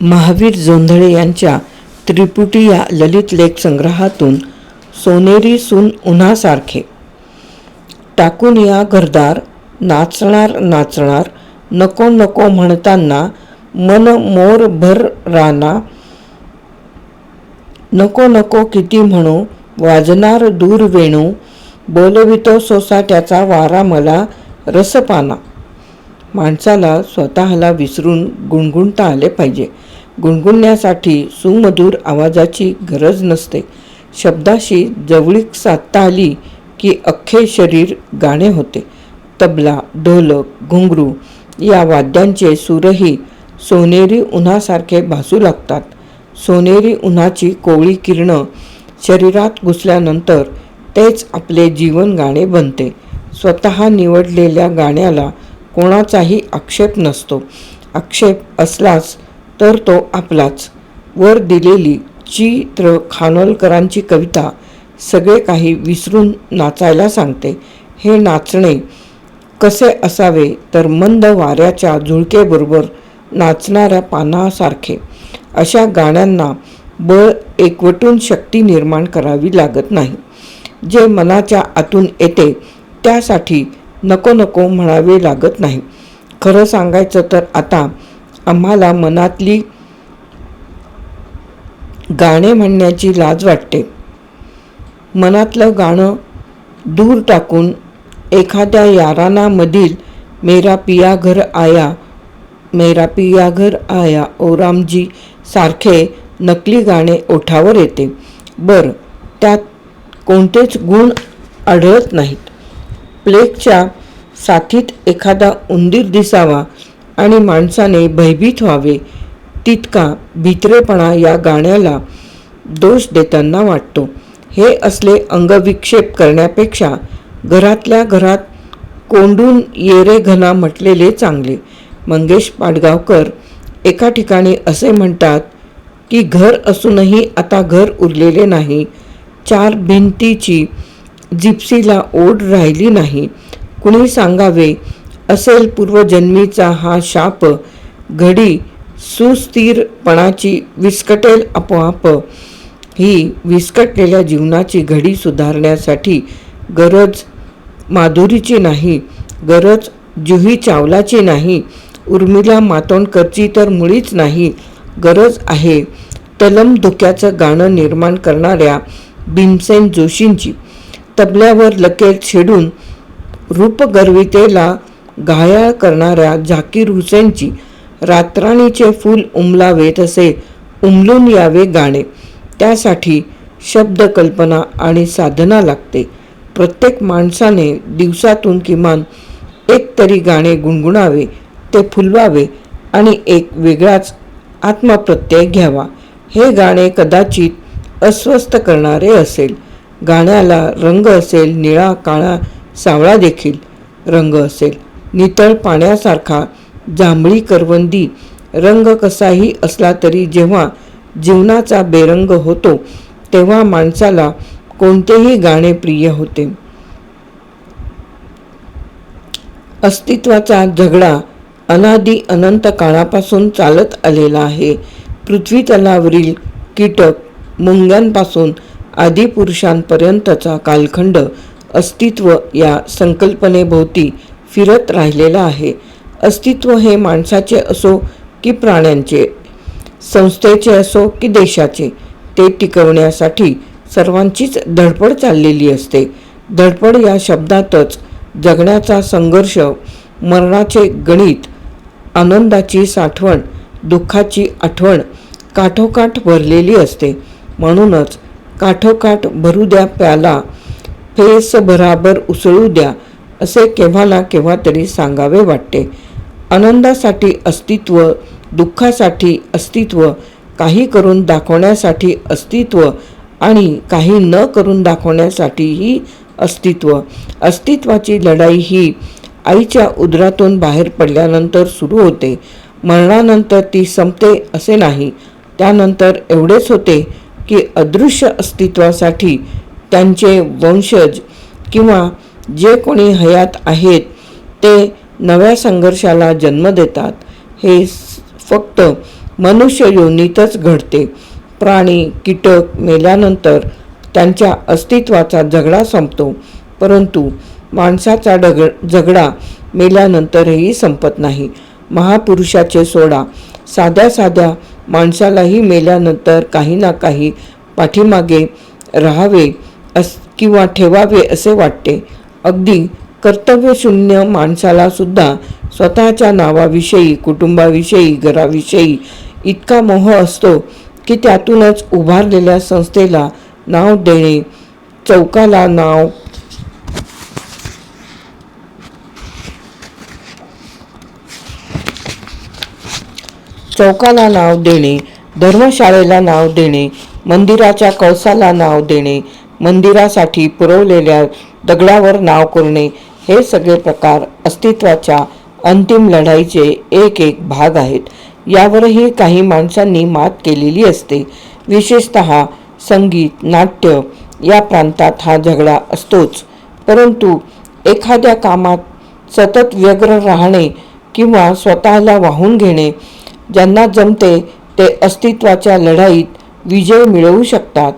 महावीर जोंधळे यांच्या त्रिपुटी या ललित लेख संग्रहातून सोनेरी सून उन्हासारखे. टाकून या घरदार नाचणार नाचणार नको नको म्हणताना मन मोर भर राना नको नको किती म्हणू वाजणार दूर वेणू बोलवितो सोसाट्याचा वारा मला रसपाना. माणसाला स्वतःला विसरून गुणगुणता आले पाहिजे. गुणगुणण्यासाठी सुमधुर आवाजाची गरज नसते. शब्दाशी जवळीक साधता आली की अख्खे शरीर गाणे होते. तबला ढोलक घुंगरू या वाद्यांचे सूरही सोनेरी उन्हासारखे भासू लागतात. सोनेरी उन्हाची कोवळी किरणं शरीरात घुसल्यानंतर तेच आपले जीवन गाणे बनते. स्वतः निवडलेल्या गाण्याला कोणाचाही आक्षेप नसतो. आक्षेप असलाच तर तो आपलाच. वर दिलेली चित्र खानोलकरांची कविता सगळे काही विसरून नाचायला सांगते. हे नाचणे कसे असावे तर मंद वाऱ्याच्या झुळकेबरोबर नाचणाऱ्या पानासारखे. अशा गाण्यांना बळ एकवटून शक्ती निर्माण करावी लागत नाही. जे मनाच्या आतून येते त्यासाठी नको नको म्हणावे लागत नाही. खरं सांगायचं तर आता आम्हाला मनातली गाणे म्हणण्याची लाज वाटते. मनातलं गाणं दूर टाकून एखाद्या यारानामधील मेरा पिया घर आया मेरा पिया घर आया ओरामजी सारखे नकली गाणे ओठावर येते. बरं त्यात कोणतेच गुण आढळत नाहीत. प्लेगच्या साथीत एखादा उंदीर दिसावा आणि माणसाने भयभीत व्हावे तितका भित्रेपणा या गाण्याला दोष देताना वाटतो. हे असले अंगविक्षेप करण्यापेक्षा घरातल्या घरात कोंडून येरे घना म्हटलेले चांगले. मंगेश पाडगावकर एका ठिकाणी असे म्हणतात की घर असूनही आता घर उरलेले नाही. चार भिंतीची जिप्सीला ओढ राहिली नाही. कुणी सांगावे असेल पूर्वजन्मीचा हा शाप घडी सुस्थिरपणाची विस्कटेल आपोआप. ही विस्कटलेल्या जीवनाची घडी सुधारण्यासाठी गरज माधुरीची नाही गरज जुही चावलाची नाही उर्मिला मातोंडकरची तर मुळीच नाही गरज आहे तलम धुक्याचं गाणं निर्माण करणाऱ्या भीमसेन जोशींची. तबल्यावर लकेल छेडून रूपगर्वितेला घायाळ करणाऱ्या झाकीर हुसेनची रात्राणीचे फूल उमलावे तसे उमलून यावे गाणे. त्यासाठी शब्द कल्पना आणि साधना लागते. प्रत्येक माणसाने दिवसातून किमान एक तरी गाणे गुणगुणावे ते फुलवावे आणि एक वेगळाच आत्मप्रत्यय घ्यावा. हे गाणे कदाचित अस्वस्थ करणारे असेल. गाण्याला रंग असेल निळा काळा सावळा देखील रंग असेल. नितळ पाण्यासारखा जांभळी करवंदी रंग कसाही असला तरी जेव्हा जीवनाचा बेरंग होतो तेव्हा माणसाला कोणतेही गाणे प्रिय होते. अस्तित्वाचा झगडा अनादी अनंत काळापासून चालत आलेला आहे. पृथ्वी तलावरील कीटक मुंग्यांपासून आदिपुरुषांपर्यंतचा कालखंड अस्तित्व या संकल्पनेभोवती फिरत राहिलेला आहे. अस्तित्व हे माणसाचे असो की प्राण्यांचे संस्थेचे असो की देशाचे ते टिकवण्यासाठी सर्वांचीच धडपड चाललेली असते. धडपड या शब्दातच जगण्याचा संघर्ष मरणाचे गणित आनंदाची साठवण दुःखाची आठवण काठोकाठ भरलेली असते. म्हणूनच काठोकाठ भरू द्या प्याला फेस भराभर उसळू द्या असे केव्हाला केव्हा तरी सांगावे वाटते. आनंदासाठी अस्तित्व दुःखासाठी अस्तित्व काही करून दाखवण्यासाठी अस्तित्व आणि काही न करून दाखवण्यासाठीही अस्तित्व. अस्तित्वाची लढाई ही आईच्या उदरातून बाहेर पडल्यानंतर सुरू होते. मरणानंतर ती संपते असे नाही. त्यानंतर एवढेच होते की अदृश्य अस्तित्वासाठी त्यांचे वंशज किंवा जे कोणी हयात आहेत ते नव्या संघर्षाला जन्म देतात. हे फक्त मनुष्य योनीतच घडते. प्राणी कीटक मेल्यानंतर त्यांच्या अस्तित्वाचा झगडा संपतो. परंतु माणसाचा डग झगडा मेल्यानंतरही संपत नाही. महापुरुषाचे सोडा साध्या साध्या माणसालाही मेल्यानंतर काही ना काही पाठीमागे राहावे अस किंवा ठेवावे असे वाटते. अगदी कर्तव्यशून्य माणसाला सुद्धा स्वतःच्या नावाविषयी कुटुंबाविषयी घराविषयी इतका मोह असतो की त्यातूनच उभारलेल्या संस्थेला नाव देणे चौकाला नाव चौकाला नाव देणे धर्मशाळेला नाव देणे मंदिराच्या कळसाला नाव देणे मंदिरासाठी पुरवलेल्या दगडावर नाव करणे हे सगळे प्रकार अस्तित्वाच्या अंतिम लढाईचे एक एक भाग आहेत. यावरही काही माणसांनी मात केलेली असते. विशेषत संगीत नाट्य या प्रांतात हा झगडा असतोच. परंतु एखाद्या कामात सतत व्यग्र राहणे किंवा स्वतःला वाहून घेणे ज्यांना जमते ते अस्तित्वाच्या लढाईत विजय मिळवू शकतात.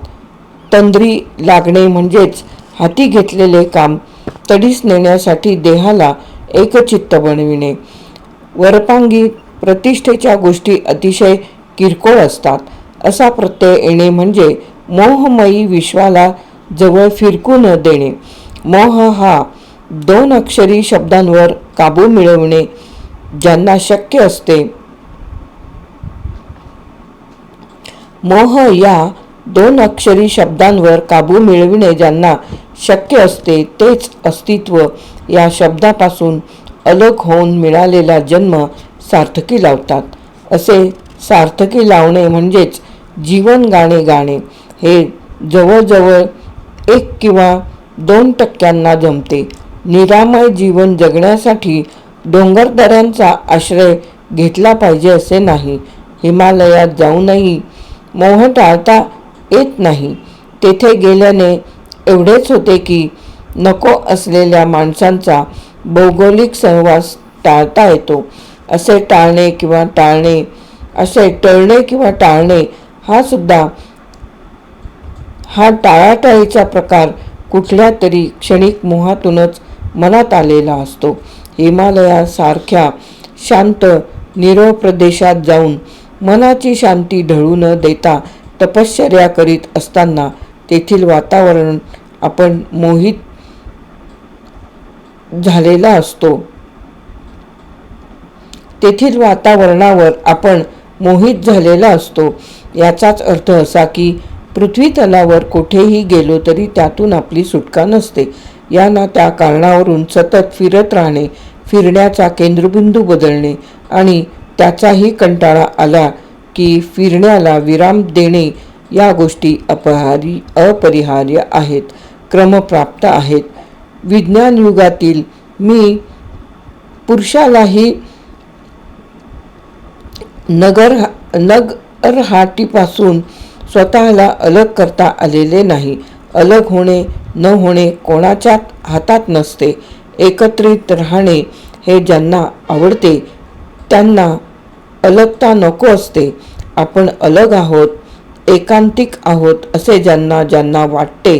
तंद्री लागणे म्हणजेच हाती घेतलेले काम तडीस नेण्यासाठी देहाला एकचित्त बनविणे. वरपांगी प्रतिष्ठेच्या गोष्टी अतिशय किरकोळ असतात. असा प्रत्यय येणे म्हणजे मोहमयी विश्वाला जवळ फिरकू न देणे. मोह हा दोन अक्षरी शब्दांवर काबू मिळवणे ज्यांना शक्य असते. मोह या दोन अक्षरी शब्दांवर काबू मिळविणे ज्यांना शक्य असते तेच अस्तित्व. या शब्दापासून अलग होऊन मिळालेला जन्म सार्थकी लावतात. असे सार्थकी लावणे म्हणजेच जीवन गाणे गाणे. हे जवळजवळ एक किंवा दोन टक्क्यांना जमते. निरामय जीवन जगण्यासाठी डोंगरदऱ्यांचा आश्रय घेतला पाहिजे असे नाही. हिमालयात जाऊनही मोह टाळता येत नाही. तेथे गेल्याने एवढेच होते की नको असलेल्या माणसांचा भौगोलिक सहवास टाळता येतो. असे टाळणे किंवा टाळणे असे टळणे किंवा टाळणे हा सुद्धा हा टाळाटाळीचा प्रकार कुठल्या तरी क्षणिक मोहातूनच मनात आलेला असतो. हिमालयासारख्या शांत निरव प्रदेशात जाऊन मनाची शांती ढळू न देता तपश्चर्या करीत असताना तेथील वातावरण आपण मोहित झालेला असतो. तेथील वातावरणावर आपण मोहित झालेला असतो. याचाच अर्थ असा की पृथ्वी तलावर कुठेही गेलो तरी त्यातून आपली सुटका नसते. या ना त्या कारणावरून सतत फिरत राहणे फिरण्याचा केंद्रबिंदू बदलणे आणि त्याचाही कंटाळा आला की फिरण्याला विराम देणे या गोष्टी अपहारी अपरिहार्य आहेत क्रमप्राप्त आहेत. विज्ञान युगातील मी पुरुषालाही नगर नगरहाटीपासून स्वतःला अलग करता आलेले नाही. अलग होणे न होणे कोणाच्या हातात नसते. एकत्रित राहणे हे ज्यांना आवडते त्यांना अलगता नको असते. आपण अलग आहोत एकांतिक आहोत असे ज्यांना ज्यांना वाटते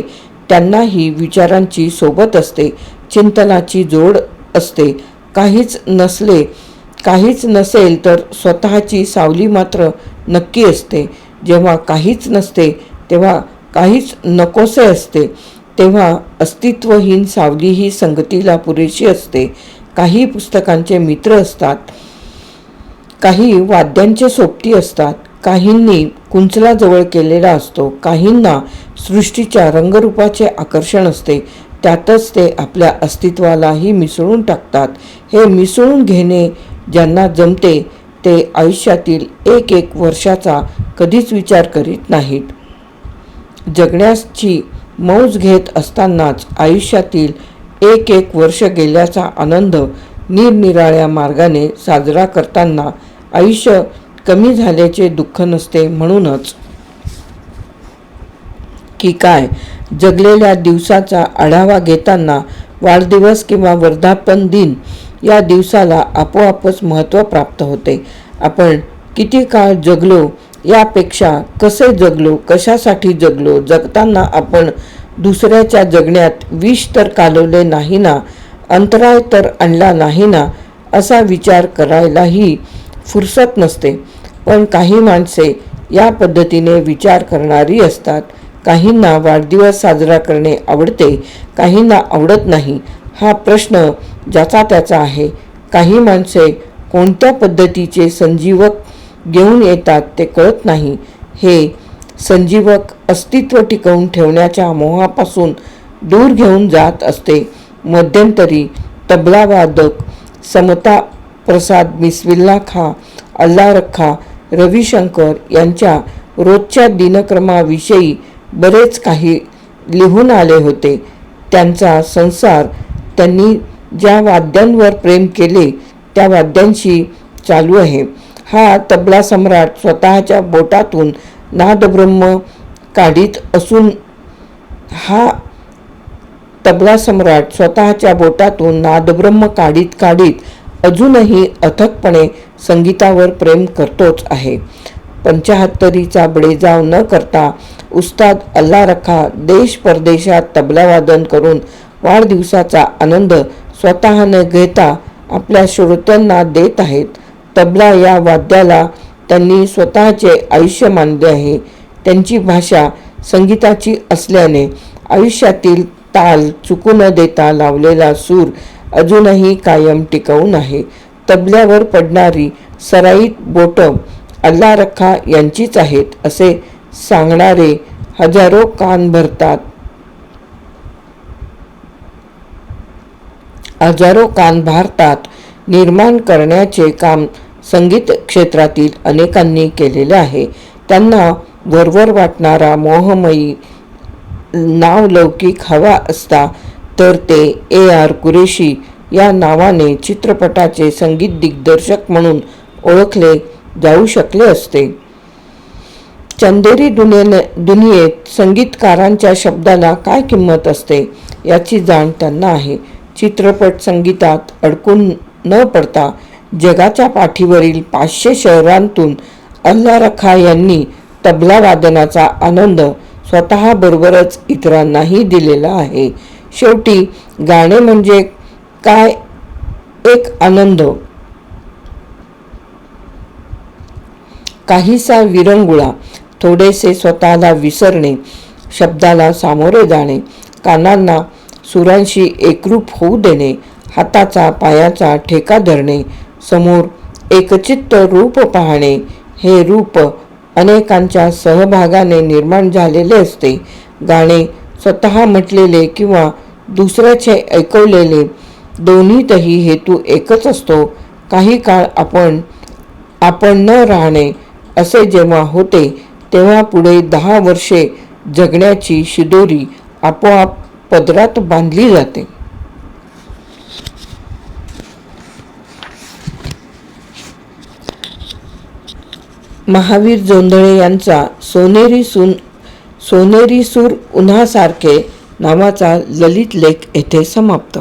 त्यांनाही विचारांची सोबत असते चिंतनाची जोड असते. काहीच नसले काहीच नसेल तर स्वतःची सावली मात्र नक्की असते. जेव्हा काहीच नसते तेव्हा काहीच नकोसे असते. तेव्हा अस्तित्वहीन सावली ही संगतीला पुरेशी असते. काही पुस्तकांचे मित्र असतात काही वाद्यांचे सोबती असतात काहींनी कुंचलाजवळ केलेला असतो काहींना सृष्टीच्या रंगरूपाचे आकर्षण असते त्यातच ते आपल्या अस्तित्वालाही मिसळून टाकतात. हे मिसळून घेणे ज्यांना जमते ते आयुष्यातील एक एक वर्षाचा कधीच विचार करीत नाहीत. जगण्याची मौज घेत असतानाच आयुष्यातील एक एक वर्ष गेल्याचा आनंद निरनिराळ्या मार्गाने साजरा करताना आयुष्य कमी झाल्याचे दुःख नसते म्हणूनच. की काय? जगलेल्या दिवसाचा आढावा घेताना वाढदिवस किंवा वर्धापन दिन या दिवसाला आपोआपच महत्त्व प्राप्त होते. आपण किती काळ जगलो यापेक्षा कसे जगलो कशासाठी जगलो जगताना आपण दुसऱ्याच्या जगण्यात विष तर कालवले नाही ना? अंतराय तर आणला नाही ना? असा विचार करायलाही फुरसत नसते. पण काही माणसे या पद्धतीने विचार करणारी असतात. काहींना वाढदिवस साजरा करणे आवडते काहींना आवडत नाही. हा प्रश्न ज्याचा त्याचा आहे. काही माणसे कोणत्या पद्धतीचे संजीवक घेऊन येतात ते कळत नाही. हे संजीवक अस्तित्व टिकवून ठेवण्याच्या मोहापासून दूर घेऊन जात असते. मध्यंतरी तबलावादक समता प्रसाद मिसविल्ला खा अल्ला रखा रविशंकर यांच्या रोजच्या दिनक्रमाविषयी बरेच काही लिहून आले होते. त्यांचा संसार त्यांनी ज्या वाद्यांवर प्रेम केले त्या वाद्यांशी चालू आहे. हा तबला सम्राट स्वतःच्या बोटातून नादब्रह्म काढीत असून हा तबला सम्राट स्वतःच्या बोटातून नादब्रह्म काढीत काढीत अजूनही अथकपणे संगीतावर प्रेम करतोच आहे. पंचाहत्तरीचा बळेजाव न करता उस्ताद अल्ला रखा देश परदेशात तबलावादन करून वाढदिवसाचा आनंद स्वतः न घेता आपल्या श्रोत्यांना देत आहेत. तबला या वाद्याला त्यांनी स्वतःचे आयुष्य मानले आहे. त्यांची भाषा संगीताची असल्याने आयुष्यातील ताल चुकू न देता लावलेला सूर अजूनही कायम टिकवून आहे तबल्यावर पडणारी सराईत बोटं अल्ला रखा यांचीच आहेत असे सांगणारे हजारो कान भरतात. हजारो कान भारतात निर्माण करण्याचे काम संगीत क्षेत्रातील अनेकांनी केलेले आहे. त्यांना वरवर वाटणारा मोहमयी नावलौकिक हवा असता तर ते ए आर कुरेशी या नावाने चित्रपटाचे संगीत दिग्दर्शक म्हणून ओळखले जाऊ शकले असते. चंदेरी दुनिये दुनियेत संगीतकारांच्या शब्दाला काय किंमत असते याची जाण त्यांना आहे. चित्रपट संगीतात अडकून न पडता जगाच्या पाठीवरील पाचशे शहरांतून अल्ला रखा यांनी तबला वादनाचा आनंद स्वतःबरोबरच इतरांनाही दिलेला आहे. शेवटी गाणे म्हणजे काय? एक आनंद. काहीसा विरंगुळा थोडेसे स्वतःला विसरणे शब्दाला सामोरे जाणे कानांना सुरांशी एकरूप होऊ देणे हाताचा पायाचा ठेका धरणे समोर एकचित्त रूप पाहणे हे रूप अनेकांच्या सहभागाने निर्माण झालेले असते. गाणे स्वतः म्हटलेले किंवा दुसऱ्याचे ऐकवलेले दोन्हीतही हेतू एकच असतो. काही काळ आपण आपण न राहणे असे जेव्हा होते तेव्हा पुढे दहा वर्षे जगण्याची शिदोरी आपोआप पदरात बांधली जाते. महावीर जोंधळे यांचा सोनेरी सून सोनेरी सूर उन्हासारखे नावाचा ललित लेख येथे समाप्त.